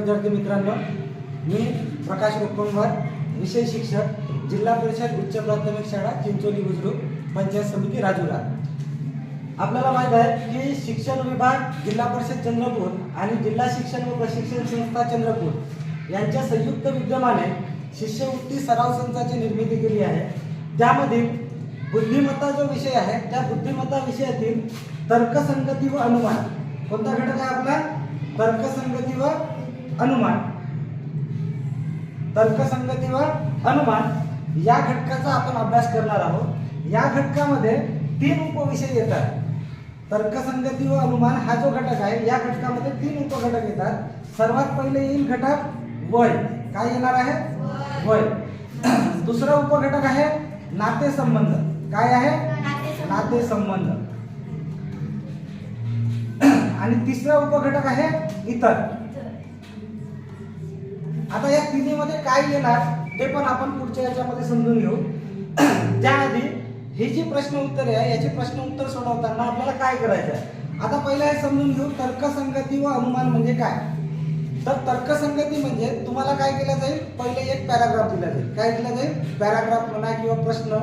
विद्यार्थी मित्रांनो मी प्रकाश रोकणवार विषय शिक्षक जिल्हा परिषद उच्च प्राथमिक शाळा चिंचोली बुजुर्ग पंचायत समिती राजुरा. आपल्याला माहीत आहे की शिक्षण विभाग जिल्हा परिषद चंद्रपूर आणि जिल्हा शिक्षण व प्रशिक्षण संस्था चंद्रपूर यांच्या संयुक्त विद्यमाने शिष्यवृत्ती सराव संचाची निर्मिती केली आहे. त्यामधील बुद्धिमत्ता जो विषय आहे त्या बुद्धिमत्ता विषयातील तर्कसंगती व अनुमान. कोणता घटक आहे आपला? तर्कसंगती व अनुमान तर्कसंगती व अनुमान या घटकाचा आपण अभ्यास करणार आहोत. या घटकामध्ये तीन उपविषय येतात. तर्कसंगती व अनुमान हा जो घटक आहे या घटकामध्ये तीन उपघटक येतात. सर्वात पहिले येईल घटक वय. काय येणार आहे? वय. दुसरा उपघटक आहे नातेसंबंध. काय आहे? नातेसंबंध. आणि तिसरा उपघटक आहे इतर. आता या तिन्हीमध्ये काय येणार ते पण आपण पुढच्या याच्यामध्ये समजून घेऊ. त्याआधी हे जी प्रश्न उत्तरे आहे याचे प्रश्न उत्तर सोडवताना आपल्याला काय करायचं आहे? आता पहिला हे समजून घेऊ तर्कसंगती व अनुमान म्हणजे काय? तर तर्कसंगती म्हणजे तुम्हाला काय केलं जाईल? पहिले एक पॅराग्राफ दिला जाईल. काय दिला जाईल? पॅराग्राफ म्हणा किंवा प्रश्न.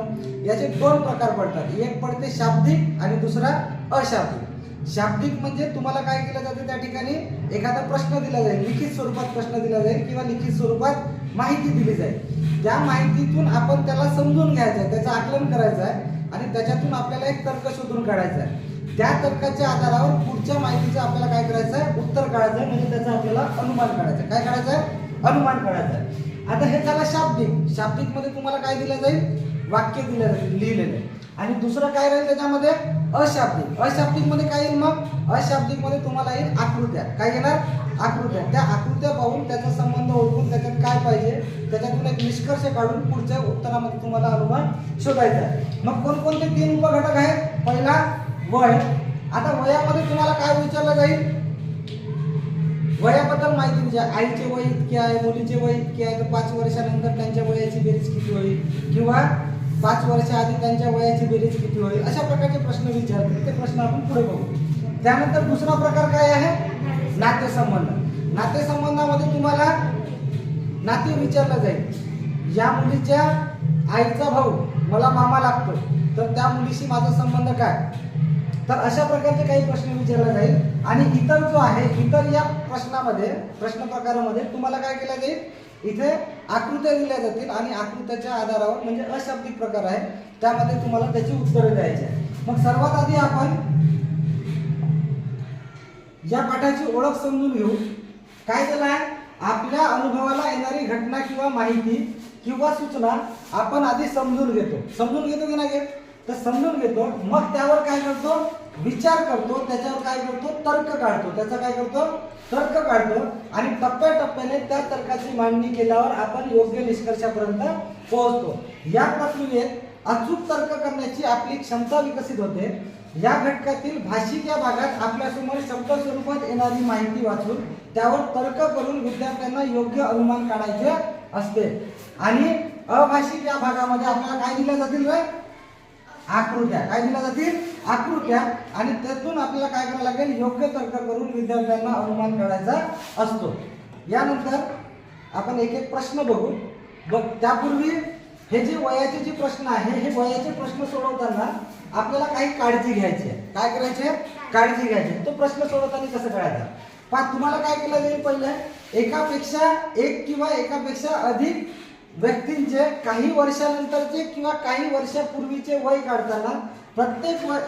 याचे दोन प्रकार पडतात. एक पडते शाब्दिक आणि दुसरा अशाब्दिक. शाब्दिक म्हणजे तुम्हाला काय केलं जाते त्या ठिकाणी? एखादा प्रश्न दिला जाईल लिखित स्वरूपात प्रश्न दिला जाईल किंवा लिखित स्वरूपात माहिती दिली जाईल. त्या माहितीतून आपण त्याला समजून घ्यायचं आहे त्याचं आकलन करायचं आहे आणि त्याच्यातून आपल्याला एक तर्क शोधून काढायचा आहे. त्या तर्काच्या आधारावर पुढच्या माहितीचं आपल्याला काय करायचं आहे? उत्तर काढायचं आहे म्हणजे त्याचं आपल्याला अनुमान काढायचं आहे. काय काढायचं आहे? अनुमान काढायचं आहे. आता हे झालं शाब्दिक. शाब्दिकमध्ये तुम्हाला काय दिलं जाईल? वाक्य दिलं जाईल लिहिलेलं आहे. आणि दुसरं काय राहील त्याच्यामध्ये? अशाब्दिक. अशाब्दिकमध्ये काय येईल मग? अशाब्दिकमध्ये तुम्हाला येईल आकृत्या. काय येणार आकृत्या. त्या आकृत्या पाहून त्याचा संबंध ओळखून त्याच्यात काय पाहिजे? त्याच्यातून एक निष्कर्ष काढून पुढच्या उत्तरामध्ये तुम्हाला अनुमान शोधायचा आहे. मग कोणकोणते तीन उपघटक आहेत? पहिला वय. आता वयामध्ये तुम्हाला काय विचारलं जाईल? वयाबद्दल माहिती म्हणजे आईचे वय इतके आहे मुलीचे वय इतके आहे तर पाच वर्षानंतर त्यांच्या वयाची बेरीज किती होईल? किंवा पाच वर्षाआधी त्यांच्या वयाची बेरीज किती होईल? अशा प्रकारचे प्रश्न विचारतील ते प्रश्न आपण पुढे बघू. त्यानंतर दुसरा प्रकार काय आहे? नातेसंबंध. नातेसंबंधामध्ये तुम्हाला नाते विचारलं जाईल. या मुलीच्या आईचा भाऊ मला मामा लागतो. तर त्या मुलीशी माझा संबंध काय? तर अशा प्रकारचे काही प्रश्न विचारला जाईल. आणि इतर जो आहे इतर या प्रश्नामध्ये प्रश्न प्रकारामध्ये तुम्हाला काय केलं जाईल? इथे आकृत्या दिल्या जातील आणि आकृत्याच्या आधारावर म्हणजे अशाब्दिक प्रकार आहे त्यामध्ये तुम्हाला त्याची उत्तरं द्यायची आहे मग सर्वात आधी आपण या पाठाची ओळख समजून घेऊ. काय झालं आहे आपल्या अनुभवाला येणारी घटना किंवा माहिती किंवा सूचना आपण आधी समजून घेतो. समजून घेतो की नाही घेत? तर समजून घेतो. मग त्यावर काय करतो? विचार करतो. त्याच्यावर काय करतो? तर्क काढतो. त्याचा काय करतो? तर्क काढतो आणि टप्प्याटप्प्याने त्या तर्काची मांडणी केल्यावर आपण योग्य निष्कर्षापर्यंत पोहोचतो. या प्रक्रियेत अचूक तर्क करण्याची आपली क्षमता विकसित होते. या घटकातील भाषिक या भागात आपल्यासमोर शब्द स्वरूपात येणारी माहिती वाचून त्यावर तर्क करून विद्यार्थ्यांना योग्य अनुमान काढायचे असते. आणि अभाषिक या भागामध्ये आपल्याला काय दिल्या जातील रे? आकृत्या. काय दिल्या जातील? आकृत्या आणि त्यातून आपल्याला काय करावं लागेल? योग्य तर्क करून विद्यार्थ्यांना अनुमान काढायचा असतो. यानंतर आपण एक एक प्रश्न बघू. बघ त्यापूर्वी हे जे वयाचे जे प्रश्न आहे हे वयाचे प्रश्न सोडवताना आपल्याला काही काळजी घ्यायची आहे. काय करायची आहे? काळजी घ्यायची आहे. तो प्रश्न सोडवताना कसं करायचा पा तुम्हाला काय केलं जाईल पहिलं? एकापेक्षा एक किंवा एकापेक्षा अधिक व्यक्तींचे काही वर्षानंतरचे किंवा काही वर्षापूर्वीचे वय काढताना प्रत्येक वय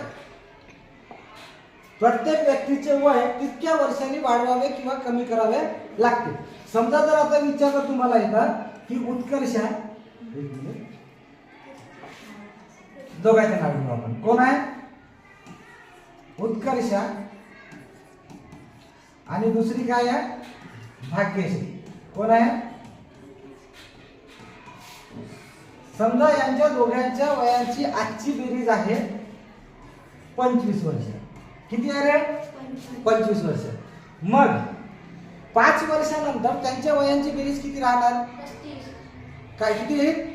प्रत्येक व्यक्तीचे वय तितक्या वर्षांनी वाढवावे किंवा कमी करावे लागते. समजा जर आता विचारलं तुम्हाला येतं की उत्कर्ष आहे? मिनिट. दोघांचे नाव घेऊ आपण. कोण आहे? उत्कर्ष. आणि दुसरी काय आहे? भाग्यश्री. कोण आहे? समजा यांच्या दोघांच्या वयाची आजची बेरीज आहे. पंचवीस वर्ष. किती आहे रे? पंचवीस. वर्ष. मग पाच वर्षानंतर त्यांच्या वयांची बेरीज किती राहणार? काय किती येईल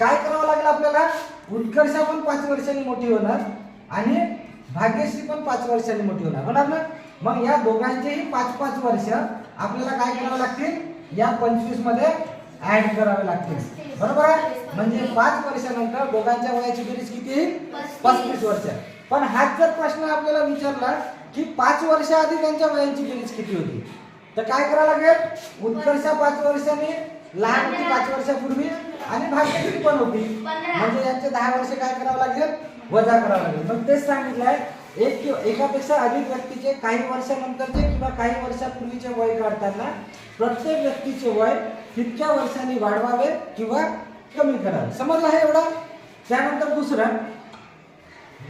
काय करावं लागेल आपल्याला? उत्कर्षा पण पाच वर्षांनी मोठी होणार आणि भाग्यश्री पण पाच वर्षांनी मोठी होणार. होणार ना? मग या दोघांचेही पाच पाच वर्ष आपल्याला काय करावे लागतील? या पंचवीसमध्ये ऍड करावे लागतील. बरोबर आहे? म्हणजे पाच वर्षानंतर दोघांच्या वयाची बेरीज किती येईल पस्तीस वर्ष. पण हाच जर प्रश्न आपल्याला विचारला की पाच वर्ष आधी त्यांच्या वयांची बेरीज किती होती? तर काय करावं लागेल? उत्कर्ष पाच वर्षांनी लहान होती पाच वर्षापूर्वी आणि भाग्य किती पण होती. म्हणजे यांचे दहा वर्ष काय करावं लागेल? वजा करावं लागेल. मग तेच सांगितलंय एक किंवा एकापेक्षा अधिक व्यक्तीचे काही वर्षानंतरचे किंवा काही वर्षापूर्वीचे वय काढताना प्रत्येक व्यक्तीचे वय तितक्या वर्षांनी वाढवावे किंवा कमी करावे. समजलं आहे एवढं? त्यानंतर दुसरं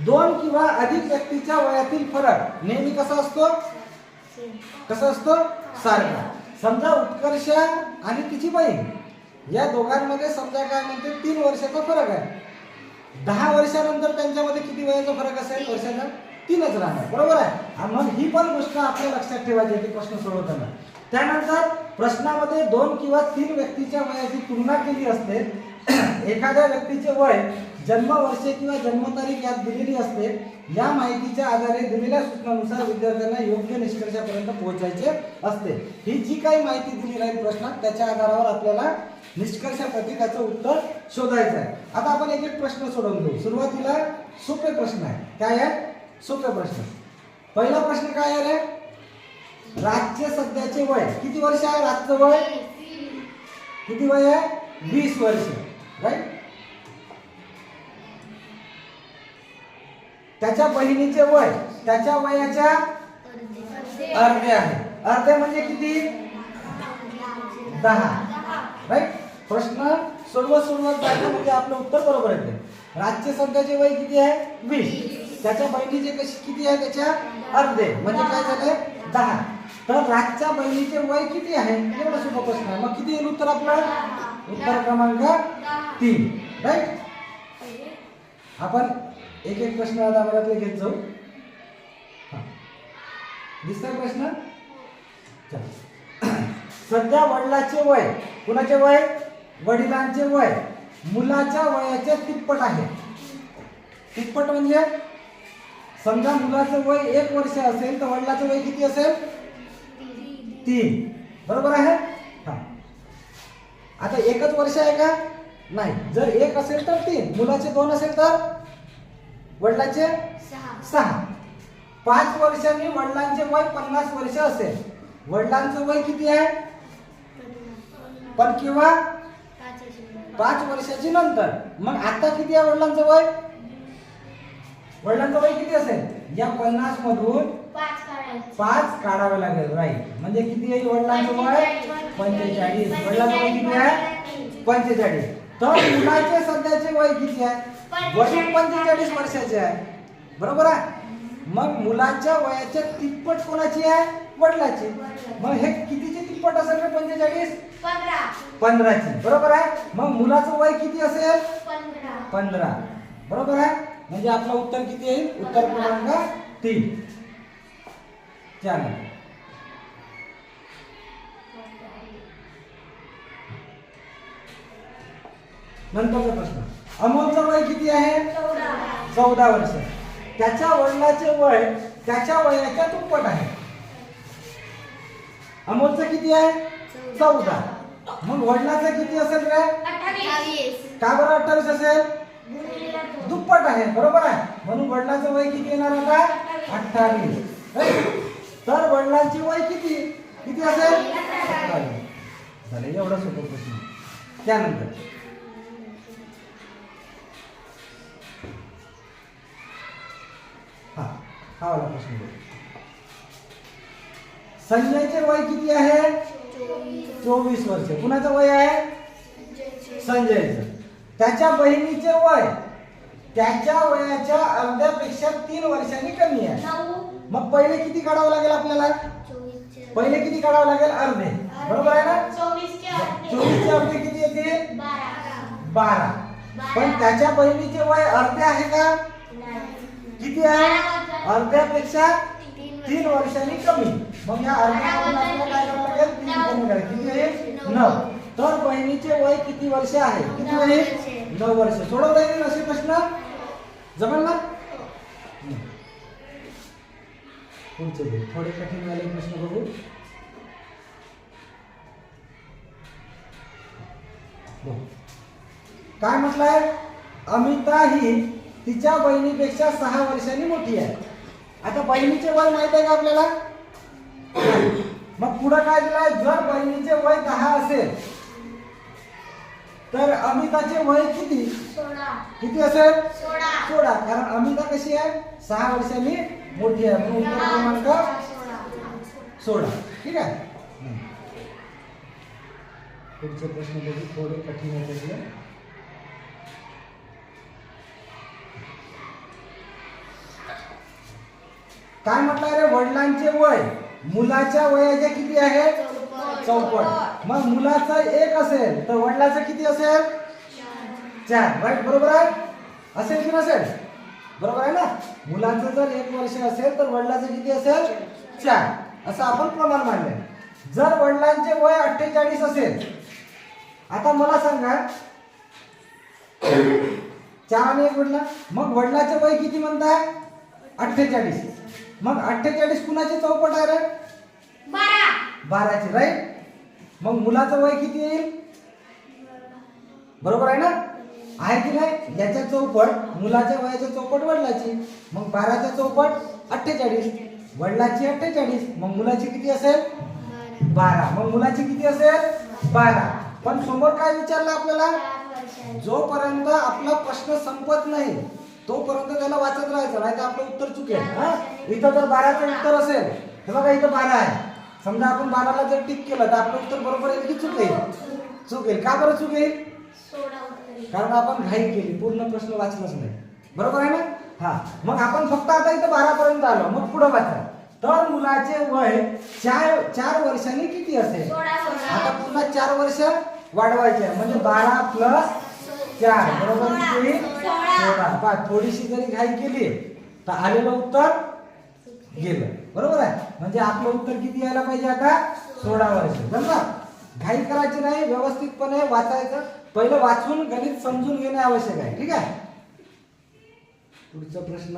दोन किंवा अधिक व्यक्तीच्या वयातील फरक नेहमी कसा असतो? कसा असतो? सारखा. समजा उत्कर्ष आणि तिची बहीण. या दोघांमध्ये समजा काय म्हणते तीन वर्षाचा फरक आहे. दहा वर्षानंतर त्यांच्यामध्ये किती वयाचा फरक असेल? वर्षाचा तीनच राहणार. बरोबर आहे? आणि मग ही पण गोष्ट आपल्या लक्षात ठेवायची आहे ती प्रश्न सोडवताना. त्यानंतर प्रश्नामध्ये दोन किंवा तीन व्यक्तीच्या वयाची तुलना केली असते. एखाद्या व्यक्तीचे वय जन्मवर्षे किंवा जन्मतारीख यात दिलेली असते या माहितीच्या आधारे दिलेल्या सूचनानुसार विद्यार्थ्यांना योग्य निष्कर्षापर्यंत पोहोचायचे असते. ही जी काही माहिती दिली राहील प्रश्नात त्याच्या आधारावर आपल्याला निष्कर्ष प्रतिकाचं उत्तर शोधायचं आहे. आता आपण एक एक प्रश्न सोडवून घेऊ सुरुवातीला सोपे प्रश्न आहे. काय आहे? सोपे प्रश्न. पहिला प्रश्न काय आहे? रातचे सध्याचे वय. किती वर्ष आहे राजचं वय? किती वय आहे? वीस वर्ष. राईट त्याच्या बहिणीचे वय त्याच्या वयाच्या अर्धे आहे. अर्धे म्हणजे किती? दहा. राईट प्रश्न सर्व सुरुवात जायचं म्हणजे आपलं उत्तर बरोबर येते. राजचे सध्याचे वय किती आहे? वीस. त्याच्या बहिणीचे कशी किती आहे? त्याच्या अर्धे. म्हणजे काय झाले? दहा. तर राजच्या बहिणीचे वय किती आहे? एवढा सुद्धा प्रश्न आहे. मग किती येईल उत्तर आपलं? उत्तर क्रमांक तीन. राईट आपण एक एक प्रश्न आता वर्गातले घेत जाऊ हा. दिसतोय प्रश्न? सध्या वडिलाचे वय कुणाचे वय? वडिलांचे वय. मुलाच्या वयाचे तिप्पट आहे. तिप्पट म्हणजे समजा मुलाचं वय एक वर्ष असेल तर वडिलाचं वय किती असेल? तीन. बरोबर आहे? हा. आता एकच वर्ष आहे का? नाही. जर एक असेल तर तीन. मुलाचे दोन असेल तर? वडिलाचे? सहा. पाच वर्षांनी वडिलांचे वय पन्नास वर्ष असेल. वडिलांचं वय किती आहे? पण किंवा? पाच वर्षाची नंतर. मग आता किती आहे वडिलांचं वय? वडिलांचं वय किती असेल? या पन्नास मधून पाच काढावे लागेल राईट म्हणजे किती येईल वडिलांचं वय? पंचेचाळीस. वडिलांचं वय किती आहे? पंचेचाळीस. तर मुलाचे सध्याचे वय किती आहे? वडील पंचेचाळीस वर्षाचे आहे. बरोबर आहे? मग मुलाच्या वयाच्या तिप्पट कोणाची आहे? वडिलाची. मग हे कितीची तिप्पट असेल रे पंचेचाळीस? पंधराची. बरोबर आहे? मग मुलाचं वय किती असेल? पंधरा. बरोबर आहे? म्हणजे आपलं उत्तर किती येईल? उत्तर क्रमांक तीन. चालेल. नंतरचा प्रश्न. अमोलचं वय किती आहे? चौदा वर्ष. त्याच्या वडिलाचे वय त्याच्या वयाच्या दुप्पट आहे. अमोलचं किती आहे? चौदा. मग वडिलाचं किती असेल रे? का बरं अठ्ठावीस असेल? दुप्पट आहे बरोबर आहे. म्हणून वडिलांचं वय किती येणार आता? अठ्ठावीस? तर वडिलांची वय किती? किती असेल? झाले एवढा सोपा प्रश्न. त्यानंतर. हा वाला प्रश्न. संजयचे वय किती आहे? चोवीस वर्ष. कुणाचं वय आहे? संजयचं. त्याच्या बहिणीचे वय त्याच्या वयाच्या अर्ध्यापेक्षा तीन वर्षांनी कमी आहे. मग पहिले किती काढावं लागेल आपल्याला? पहिले किती काढावं लागेल? अर्धे. बरोबर आहे ना? चोवीसचे अर्धे. किती येतील? बारा. पण त्याच्या बहिणीचे वय अर्धे आहे का? किती आहे? अर्ध्यापेक्षा तीन वर्षांनी कमी. मग या अर्ध्या कमी किती नऊ. तर बहिणीचे वय किती वर्ष आहे? किती वय नऊ वर्ष. सोडवता येईल असे प्रश्न. जमेल ना? पुढचे थोडे कठीण झाले प्रश्न बघू. काय म्हटलंय? अमिता ही तिच्या बहिणीपेक्षा सहा वर्षांनी मोठी आहे. आता बहिणीचे वय माहीत आहे का आपल्याला? मग पुढं काय दिलंय? जर बहिणीचे वय दहा असेल तर अमिताचे वय किती? किती असेल? सोळा. कारण अमिता कशी आहे? सहा वर्षांनी मोठी आहे. म्हणून उत्तर क्रमांक? सोळा. ठीक आहे. पुढचे प्रश्न बघू. थोडे कठीण आहे काय म्हटलं? रे वडिलांचे वय. मुलाच्या वयाचे किती आहे? चौपट मग मुलाचं एक असेल तर वडिलाचं किती असेल? चार. राईट बरोबर आहे? असेल की नसेल? बरोबर आहे ना? मुलाचं जर एक वर्ष असेल तर वडिलाचं किती असेल? चार. असं आपण प्रमाण मांडले जर वडिलांचे वय अठ्ठेचाळीस असेल आता मला सांगा. चार आणि एक वडला मग वडिलाचे वय किती म्हणताय? अठ्ठेचाळीस. मग अठ्ठेचाळीस कुणाची चौपट आहे रे? बारा. बाराची राईट मग मुलाचं वय किती येईल? बरोबर आहे ना? आहे की नाही? याच्या चौपट मुलाच्या वयाच्या चौपट वडिलाची. मग बाराच्या चौपट अठ्ठेचाळीस. वडिलाची अठ्ठेचाळीस. मग मुलाची किती असेल? बारा. मग मुलाची किती असेल? बारा. पण समोर काय विचारलं आपल्याला? जोपर्यंत आपला प्रश्न संपत नाही तोपर्यंत त्याला वाचत राहायचं नाही तर आपलं उत्तर चुकेल. हा? इथं जर बाराचं उत्तर असेल. हे बघा इथं बारा आहे. समजा आपण बाराला जर टिक केलं तर आपलं उत्तर बरोबर येईल की चुकेल. चुकेल. का बरं चुकेल? कारण आपण घाई केली पूर्ण प्रश्न वाचलंच नाही. बरोबर आहे ना? हा. मग आपण फक्त आता इथं बारा पर्यंत आलो. मग पुढं वाचा. तर मुलाचे वय चार चार वर्षांनी किती असेल? आता पुन्हा चार वर्ष वाढवायचे. म्हणजे बारा प्लस चार बरोबर किती? सोळा. थोडीशी जरी घाई केली तर आलेलं उत्तर गेलं. बरोबर आहे? म्हणजे आपलं उत्तर किती यायला पाहिजे आता? सोळा वर्ष. जमलं? घाई करायची नाही व्यवस्थितपणे वाचायचं. पहिलं वाचून गणित समजून घेणे आवश्यक आहे. ठीक आहे? पुढचा प्रश्न.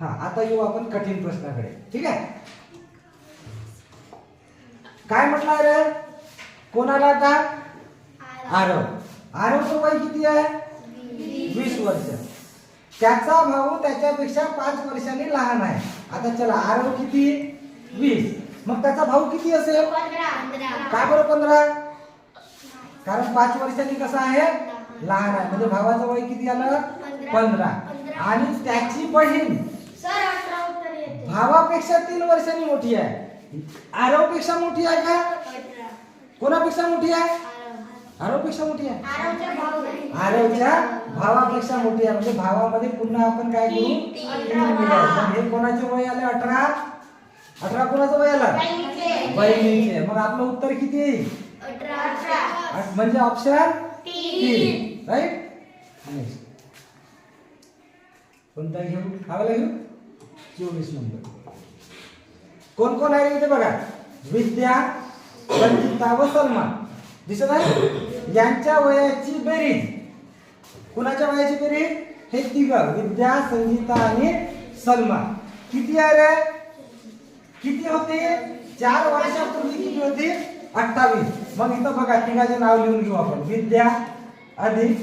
हा आता येऊ आपण कठीण प्रश्नाकडे. ठीक आहे? काय म्हटलं रे? कोणाला आता? आरव. आरवचं वय किती आहे? वीस वर्ष. त्याचा भाऊ त्याच्यापेक्षा पाच वर्षांनी लहान आहे. आता चला आरव किती? वीस. मग त्याचा भाऊ किती असेल? काय बरं पंधरा? कारण पाच वर्षांनी कसं आहे? लहान आहे. म्हणजे भावाचं वय किती आलं? पंधरा. आणि त्याची बहीण भावापेक्षा तीन वर्षांनी मोठी आहे. आरवपेक्षा मोठी आहे का? कोणापेक्षा मोठी आहे? आरवपेक्षा मोठी आहे. आरवच्या भावापेक्षा. मोठी आहे. म्हणजे भावामध्ये पुन्हा आपण काय करू? हे कोणाचे वय आले? अठरा? अठरा कोणाचं वय आलं? बहिणीचे. मग आपलं उत्तर किती? येईल म्हणजे ऑप्शन तीन. राईट कोणता घेऊ? हवाला घेऊ चोवीस नंबर. कोण कोण आहे इथे बघा? विद्या संचिता व सलमान. दिसत आहे? यांच्या वयाची बेरीज. कुणाच्या वयाची बेरीज? हे तिघ विद्या संगीता आणि सलमान किती आहे किती होते? चार वर्षापूर्वी किती होती? अठ्ठावीस. मग इथं बघा तिघाचे नाव लिहून घेऊ आपण. विद्या अधिक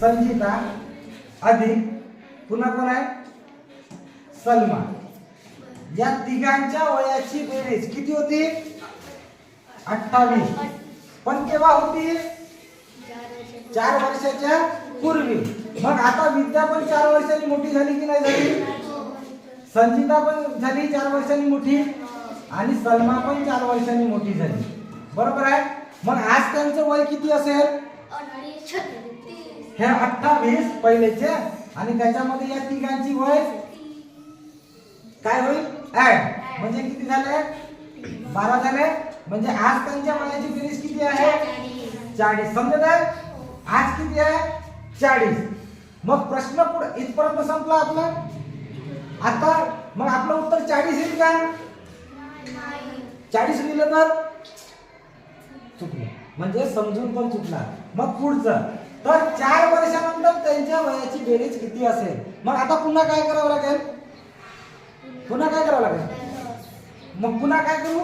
संगीता अधिक पुन्हा कोण आहे? सलमान या तिघांच्या वयाची बेरीज किती होती? अठ्ठावीस. पण केव्हा होती? चार वर्षाच्या पूर्वी. मग आता विद्या पण चार वर्षांनी मोठी झाली की नाही झाली? संजिता पण झाली चार वर्षांनी मोठी आणि सलमा पण चार वर्षांनी मोठी झाली. बरोबर आहे? मग आज त्यांचं वय किती असेल? हे अठ्ठावीस पहिलेचे. आणि त्याच्यामध्ये या तिघांची वय? काय होईल? ऍड. म्हणजे किती झाले बारा झाले? म्हणजे आज त्यांच्या वयाची बेरीज किती आहे? चाळीस. समजत आहे? आज किती आहे? चाळीस. मग प्रश्न पुढे इथपर्यंत संपला आपला? आता मग आपलं उत्तर चाळीस येईल का? चाळीस लिहिलं तर? चुकलं. म्हणजे समजून पण चुकला. मग पुढचं. तर चार वर्षानंतर त्यांच्या वयाची बेरीज किती असेल? मग आता पुन्हा काय करावं लागेल? पुन्हा काय करावं लागेल? मग पुन्हा काय करू?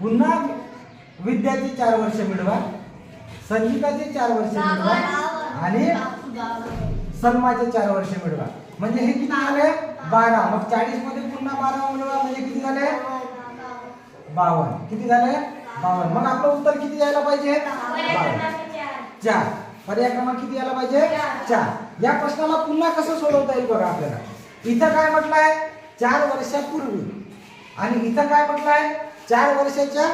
पुन्हा विद्याचे चार वर्ष मिळवा संगीताचे चार वर्ष मिळवा आणि सन्माचे चार वर्ष मिळवा. म्हणजे हे किती झाले? बारा. मग चाळीसमध्ये पुन्हा बारा मिळवा. म्हणजे किती झाले? बावन्न किती झाले? बावन्न मग आपलं उत्तर किती यायला पाहिजे? चार. पर्याय क्रमांक किती यायला पाहिजे? चार. या प्रश्नाला पुन्हा कसं सोडवता येईल बघा आपल्याला. इथं काय म्हटलंय? चार वर्षापूर्वी. आणि इथं काय म्हटलंय? चार वर्षाच्या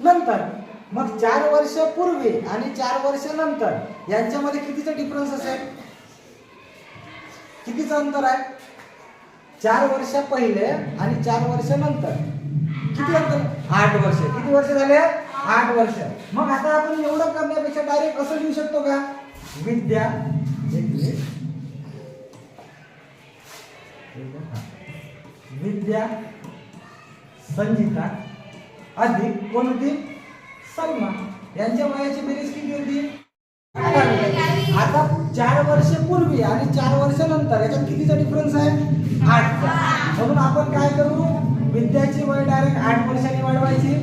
नंतर. मग चार वर्ष पूर्वी आणि चार वर्ष नंतर यांच्यामध्ये कितीचं डिफरन्स असेल? कितीचं अंतर आहे? चार वर्ष पहिले आणि चार वर्ष नंतर. किती अंतर? आठ वर्ष. किती वर्ष झाले? आठ वर्ष. मग आता आपण एवढं करण्यापेक्षा डायरेक्ट असं लिहू शकतो का? विद्या. एक मिनिट. विद्या संगीता अधिक कोण होती सलमा. यांच्या वयाची बेरीज किती होती? आता चार वर्ष पूर्वी आणि चार वर्ष नंतर याच्यात कितीचा डिफरन्स आहे? आठचा म्हणून आपण काय करू? विद्याची वय डायरेक्ट आठ वर्षांनी वाढवायची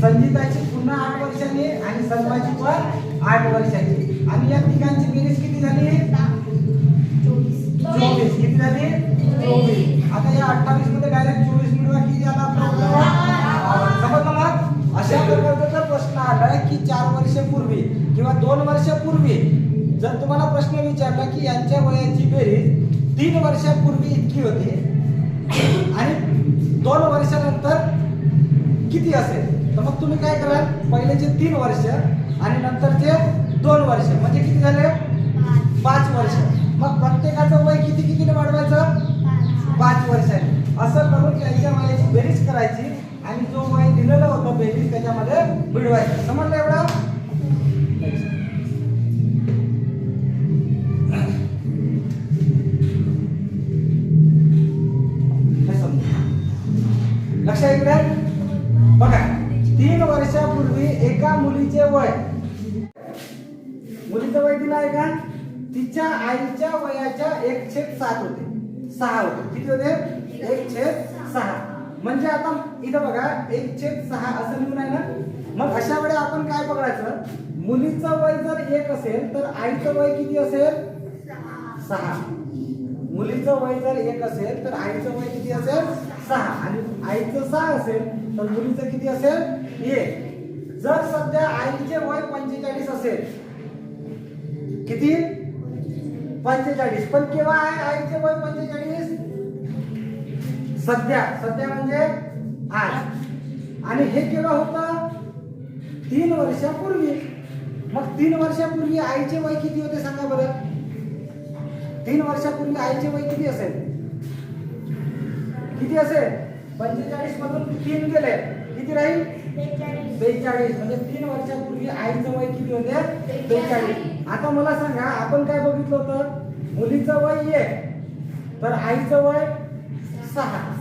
संगीताची पुन्हा आठ वर्षांनी आणि सलमाची पण आठ वर्षांची आणि या तिघांची बेरीज किती झाली? चोवीस. किती झाली? चोवीस. आता या अठ्ठावीसमध्ये डायरेक्ट चोवीस मिळवा उत्तर? समजलं मग अशा प्रकारचा जर प्रश्न आला की चार वर्षापूर्वी किंवा दोन वर्षापूर्वी जर तुम्हाला प्रश्न विचारला की यांच्या वयाची बेरीज तीन वर्षापूर्वी इतकी होती आणि दोन वर्षानंतर किती असेल? तर मग तुम्ही काय कराल? पहिलेचे तीन वर्ष आणि नंतरचे दोन वर्ष म्हणजे किती झाले? पाच. वर्ष. मग प्रत्येकाचं वय किती कितीने वाढवायचं? पाच वर्षांनी असं करून त्यांच्या वयाची बेरीज करायची आणि जो वय दिलेला होता बेरीज त्याच्यामध्ये मिळवायचं समजलं एवढा? हे लक्षात इकडे. बघा तीन वर्षापूर्वी एका मुलीचे वय. मुलीचं वय दिलं आहे का? तिच्या आईच्या वयाच्या एक छेद सात होते. सहा होते. किती होते? एक छेद सहा. म्हणजे आता इथं बघा एक छेद सहा असं लिहून आहे ना? मग अशा वेळी आपण काय बघायचं? मुलीचं वय जर एक असेल तर आईचं वय किती असेल? सहा. मुलीचं वय जर एक असेल तर आईचं वय किती असेल? सहा. आणि आईचं सहा असेल तर मुलीचं किती असेल? एक. जर सध्या आईचे वय पंचेचाळीस असेल किती? पंचेचाळीस. पण केव्हा आहे आईचे वय पंचेचाळीस? सध्या सध्या म्हणजे आज. आणि हे केव्हा होतं तीन वर्षापूर्वी. मग तीन वर्षापूर्वी आईचे वय किती होते सांगा बरं? तीन वर्षापूर्वी आईचे वय किती असेल? किती असेल? पंचेचाळीस मधून तीन गेले. किती राहील? बेचाळीस. म्हणजे तीन वर्षापूर्वी आईचं वय किती होते? बेचाळीस. आता मला सांगा आपण काय बघितलं होतं? मुलीचं वय एक तर आईचं वय सहा.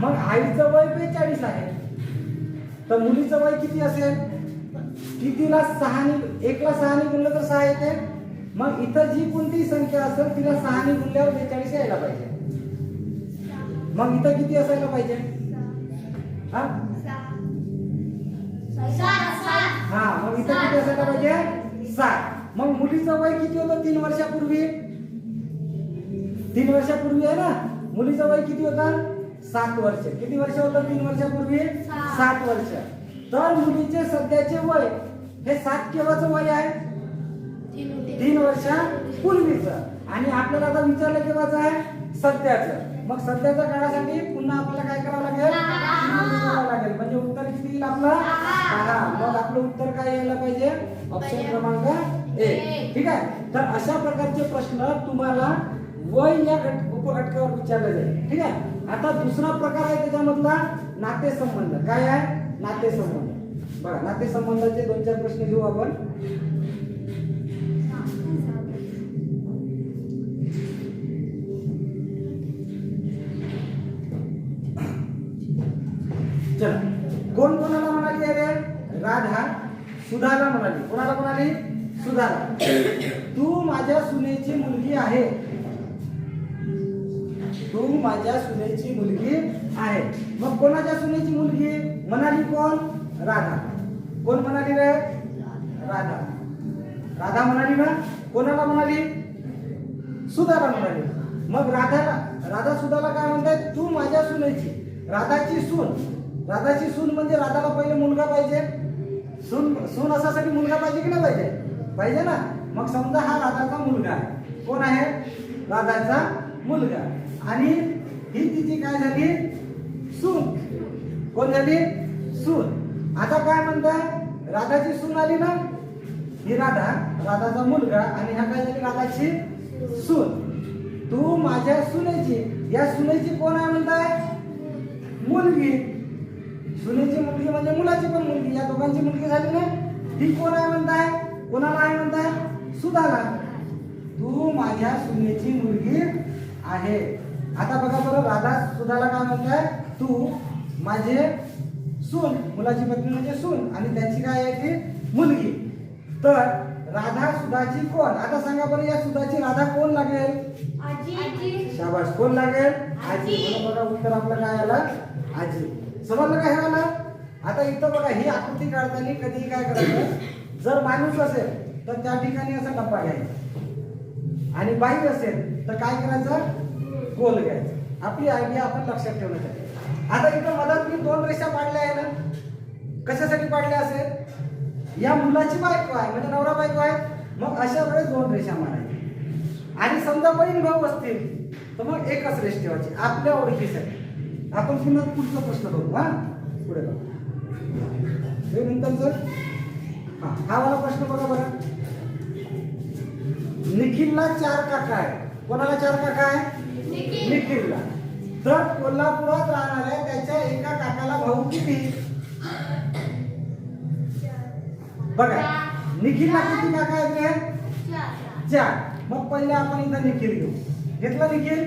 मग आईचं वय बेचाळीस आहे. तर मुलीचं वय किती असेल? कितीला सहानी एकला सहानी गुणलं तर सहा येते. मग इथं जी कोणतीही संख्या असेल तिला सहानी गुणल्यावर बेचाळीस यायला पाहिजे. मग इथं किती असायला पाहिजे? हा? हा मग इथं किती असायला पाहिजे? सात. मग मुलीचं वय किती होतं तीन वर्षापूर्वी? तीन वर्षापूर्वी आहे ना? मुलीचं वय किती होतं? सात वर्ष. किती वर्ष होतं? तीन वर्षापूर्वी? सात. वर्ष. तर मुलीचे सध्याचे वय हे सात केव्हाचं वय आहे? तीन वर्षापूर्वीचं. आणि आपल्याला आता विचारलं केव्हाचं आहे? सध्याचं. मग सध्याच्या काळासाठी पुन्हा आपल्याला काय करावं लागेल? लागेल. म्हणजे उत्तर किती येईल आपलं? दहा मग आपलं उत्तर काय यायला पाहिजे? ऑप्शन क्रमांक एक. ठीक आहे? तर अशा प्रकारचे प्रश्न तुम्हाला वय या घट उपघटकावर विचारले जाईल. ठीक आहे? आता दुसरा प्रकार आहे त्याच्यामधला नातेसंबंध. काय आहे? नातेसंबंध. बघा नातेसंबंधाचे दोन चार प्रश्न घेऊ आपण. चला. कोण कोणाला म्हणाली अरे? राधा सुधाला म्हणाली. कोणाला म्हणाली? सुधाला. तू माझ्या सुनेची मुलगी आहे. तू माझ्या सुनेची मुलगी आहे. मग कोणाच्या सुनेची मुलगी? म्हणाली कोण? राधा. कोण म्हणाली रे? राधा. राधा म्हणाली ना? कोणाला म्हणाली सुधाला म्हणाली मग राधाला राधा सुधाला काय म्हणतात तू माझ्या सुनेची राधाची सून. राधाची सून म्हणजे राधाला पहिले मुलगा पाहिजे. सून सून असासाठी मुलगा पाहिजे की नाही पाहिजे? पाहिजे ना? मग समजा हा राधाचा मुलगा आहे. कोण आहे? राधाचा मुलगा आणि ही तिची काय झाली? सून. कोण झाली? सून. आता काय म्हणताय राधाची सून आली ना? ही राधा राधाचा मुलगा आणि ह्या काय झाली राधाची? सून. तू माझ्या सुनेची. या सुनेची कोण आहे म्हणताय? मुलगी. सुनेची मुलगी म्हणजे मुलाची पण मुलगी. या दोघांची मुलगी झाली ना? ती कोण आहे म्हणताय? कोणाला आहे म्हणताय? सुधाला. तू माझ्या सुनेची मुलगी आहे. आता बघा बरं राधा सुधाला काय म्हणताय? तू माझे सून मुलाची पत्नी म्हणजे सून आणि त्यांची काय आहे ती मुलगी. तर राधा सुधाची कोण? आता सांगा बरं या सुधाची राधा कोण लागेल? शाबास कोण लागेल? आजी. बघा उत्तर आपलं काय आलं? आजी. समजलं काय आलं आता इथं बघा ही आकृती काढताना कधी काय करायचं? जर माणूस असेल तर त्या ठिकाणी असा डब्बा घ्यायचा. आणि बाई असेल तर काय करायचं? गोल घ्यायचं. आपली आयडिया आपण लक्षात ठेवण्यासाठी. आता इथं मधात मी दोन रेषा पाडल्या आहे ना. कशासाठी पाडल्या असेल? या मुलाची बायको आहे म्हणजे नवरा बायको आहे. मग अशा वेळेस दोन रेषा मारायच्या आणि समजा बहीण भाऊ असतील तर मग एकच रेष ठेवायची आपल्या ओळखीसाठी. आपण पुन्हा पुढचा प्रश्न करू हा? पुढे बघू. हे जर हा हा मला प्रश्न बघा बरं. निखिलला चार काका आहे कोणाला चार काका आहे निखिलला. तर कोल्हापुरात राहणाऱ्या त्याच्या एका काकाला भाऊ किती? बघा निखिलला किती काका आहेत चार. मग पहिले आपण इथं निखिल घेऊ. घेतला निखिल?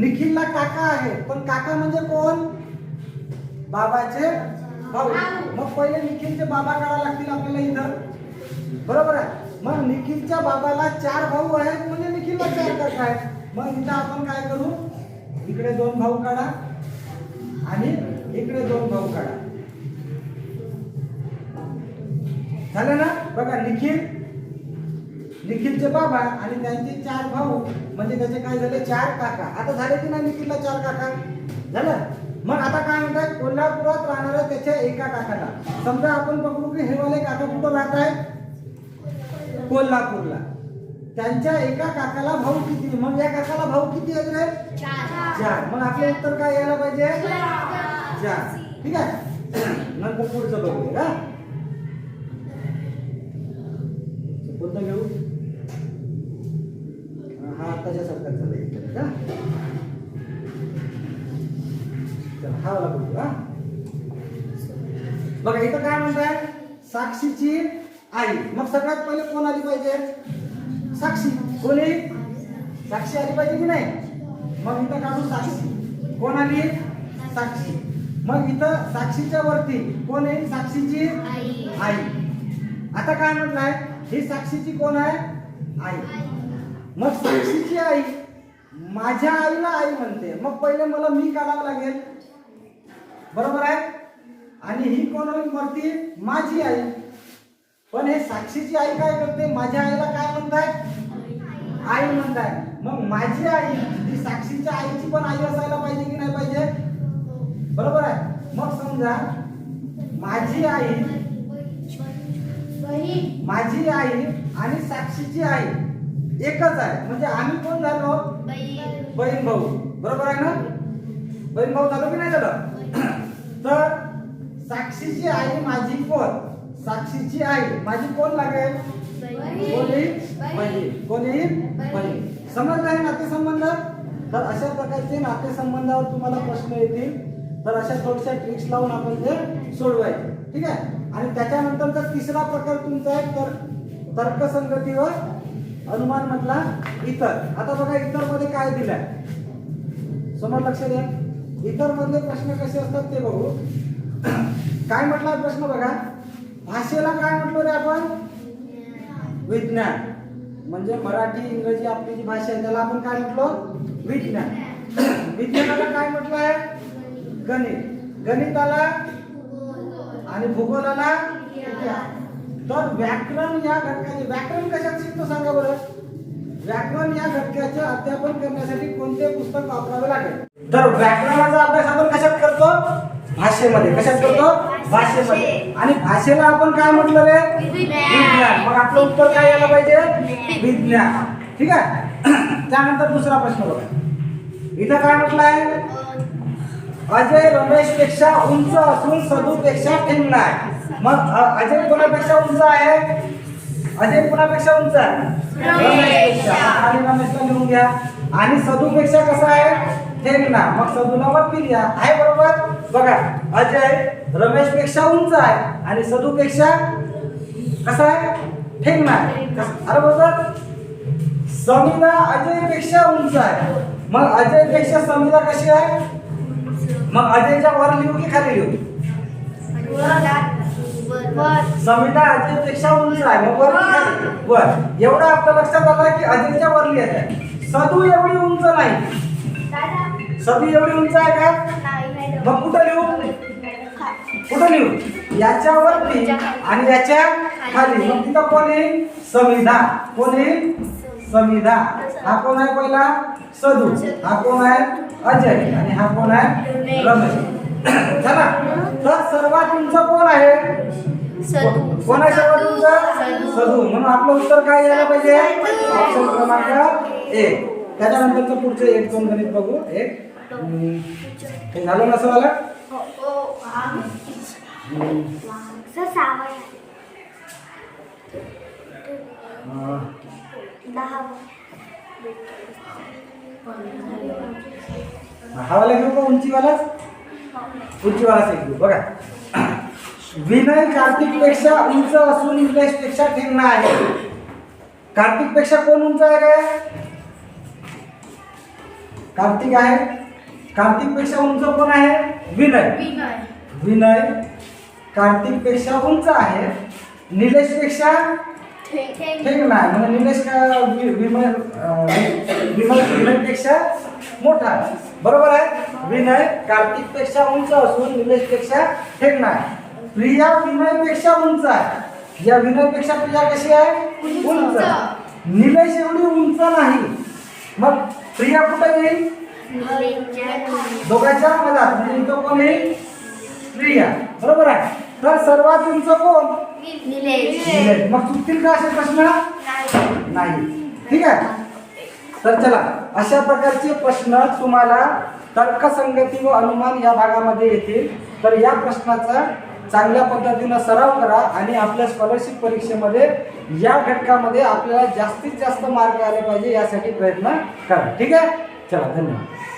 निखिलला काका आहे पण काका म्हणजे कोण? बाबाचे भाऊ. मग पहिले निखिलचे बाबा काढा लागतील आपल्याला इथं. बरोबर आहे? मग निखिलच्या बाबाला चार भाऊ आहेत म्हणजे निखिलला चार काका मग इथं आपण काय करू? इकडे दोन भाऊ काढा आणि इकडे दोन भाऊ काढा. झालं ना? बघा निखिल. निखिलचे बाबा आणि त्यांचे चार भाऊ. म्हणजे त्याचे काय झाले? चार काका. आता झाले की नाही निखिलला चार काका? झालं? मग आता काय म्हणतात? कोल्हापुरात राहणाऱ्या त्याच्या एका काकाला. समजा आपण बघू की हे वाले काका कुठं राहत आहे कोल्हापूरला. त्यांच्या एका काकाला भाऊ किती? मग या काकाला भाऊ किती आहेत रे? चार. मग आपले उत्तर काय यायला पाहिजे? चार. ठीक आहे? नंतर पुढचं बघूया का कोणतं घेऊ? हा त्याच्यासारखा चालेल का चला, हा वाला बघू हा? बघा इथं काय म्हणताय? साक्षीची आई. मग सगळ्यात पहिले कोण आली पाहिजे? साक्षी. कोण आहे? साक्षी आली पाहिजे की नाही? मग इथं काढू साक्षी. कोण आली? साक्षी. मग इथं साक्षीच्या वरती कोण आहे? साक्षीची आई. आता काय म्हटलंय? ही साक्षीची कोण आहे? आई. मग साक्षीची आई माझ्या आईला आई म्हणते. मग पहिले मला मी काढावं लागेल. बरोबर आहे? आणि ही कोण होईल वरती? माझी आई. पण हे साक्षीची आई काय करते? माझ्या आईला काय म्हणताय? आई म्हणताय. मग माझी आई ही साक्षीच्या आईची पण आई असायला पाहिजे की नाही पाहिजे? बरोबर आहे. मग समजा माझी आई माझी आई आणि साक्षीची आई एकच आहे. म्हणजे आम्ही कोण झालो? बहीण भाऊ. बरोबर आहे ना? बहीण भाऊ झालो की नाही झालं? तर साक्षीची आई माझी कोण? साक्षीची आई माझी कोण लागेल कोण? बहीण. कोण? बहीण. समजलं आहे नातेसंबंध? तर अशा प्रकारचे नातेसंबंधावर तुम्हाला प्रश्न येतील. तर अशा थोड्याशा ट्रिक्स लावून आपण ते सोडवायचे ठीक आहे? आणि त्याच्यानंतरचा तिसरा प्रकार तुमचा आहे तर तर्कसंगती व अनुमान मधला इतर. आता बघा इतरमध्ये काय दिलंय? समोर लक्ष द्या. इतर मधले प्रश्न कसे असतात ते बघू. काय म्हटला प्रश्न बघा? भाषेला काय म्हटलो रे आपण? विज्ञान. म्हणजे मराठी इंग्रजी आपली जी भाषा आहे त्याला आपण काय म्हटलो? विज्ञान. विज्ञानाला काय म्हटलं आहे? गणित. गणिताला आणि भूगोलाला तर व्याकरण या घटकाचे व्याकरण कशात शिकतो सांगा बरं? व्याकरण या घटकाचे अध्यापन करण्यासाठी कोणते पुस्तक वापरावे लागेल? तर व्याकरणाचा अभ्यास आपण कशात करतो? भाषेमध्ये. कशात करतो? भाषेमध्ये. आणि भाषेला आपण काय म्हटलं रे? विज्ञान. मग आपलं उत्तर काय यायला पाहिजे? विज्ञान. ठीक आहे? त्यानंतर दुसरा प्रश्न बघा. इथं काय म्हटलंय? अजय रमेशपेक्षा उंच असून सदू पेक्षा ठेंगणा आहे. मग अजय कोणापेक्षा उंच आहे? अजय कोणापेक्षा उंच आहे? रमेशपेक्षा. आणि रमेशला लिहून घ्या. आणि सदू पेक्षा कसा आहे? ठेंगणा मग सदूला वरती लिहा. आहे बरोबर? बघा अजय रमेशपेक्षा उंच आहे आणि सदू पेक्षा कसा आहे? ठेंगणा आहे. अरे बरोबर समीरा अजयपेक्षा उंच आहे. मग अजयपेक्षा समीरा कशी आहे? मग अजयच्या वर लिहू की खाली लिहू? समीरा अजयपेक्षा उंच आहे. मग वर की खाली वर. एवढं आपल्या लक्षात आलं की अजयच्या वर लिहित आहे. सदू एवढी उंच नाही. सदू एवढी उंच आहे का? मग कुठं लिहू? कुठं लिहू? याच्यावरती आणि याच्या खाली. मग तिथं कोण येईल? समिधा. कोण येईल? समिधा. हा कोण आहे पहिला? सदू. हा कोण आहे? अजय. आणि हा कोण आहे? रमेश. चला. तर सर्वात उंच कोण आहे? कोण आहे सर्वात उंच? सदू. म्हणून आपलं उत्तर काय यायला पाहिजे? ऑप्शन क्रमांक एक. त्याच्यानंतरचं पुढचं एक दोन गणित बघू? एक. हे झालं नसं झालं हम्म, अं, हवाला घेऊ का उंचीवालाच उंचीवालाच एक घेऊ बघा. विनय कार्तिकपेक्षा उंच असून निलेशपेक्षा ठेंगणा आहे. कार्तिकपेक्षा कोण उंच आहे रे? कार्तिक आहे? कार्तिकपेक्षा उंच कोण आहे? विनय. विनय. कार्तिकपेक्षा उंच आहे. निलेशपेक्षा आहे म्हणजे निलेश का वि- विमय अं, विमय विनयपेक्षा मोठा बरोबर आहे? विनय कार्तिकपेक्षा उंच असून निलेशपेक्षा ठेंगणा आहे प्रिया विनयपेक्षा उंच आहे. या विनयपेक्षा प्रिया कशी आहे? उंच. निलेश एवढी उंच नाही. मग प्रिया कुठे येईल? दोघांच्या मधात म्हणजे कोण येईल प्रिया. बरोबर आहे? तर सर्वात तुमचं कोण? निलेश. मग चुकतील का असे प्रश्न? नाही. ठीक आहे? तर चला अशा प्रकारचे प्रश्न तुम्हाला तर्कसंगती व अनुमान या भागामध्ये येतील. तर या प्रश्नाचा चांगल्या पद्धतीनं सराव करा आणि आपल्या स्कॉलरशिप परीक्षेमध्ये या घटकामध्ये आपल्याला जास्तीत जास्त मार्क आले पाहिजे यासाठी प्रयत्न करा. ठीक आहे? चला धन्यवाद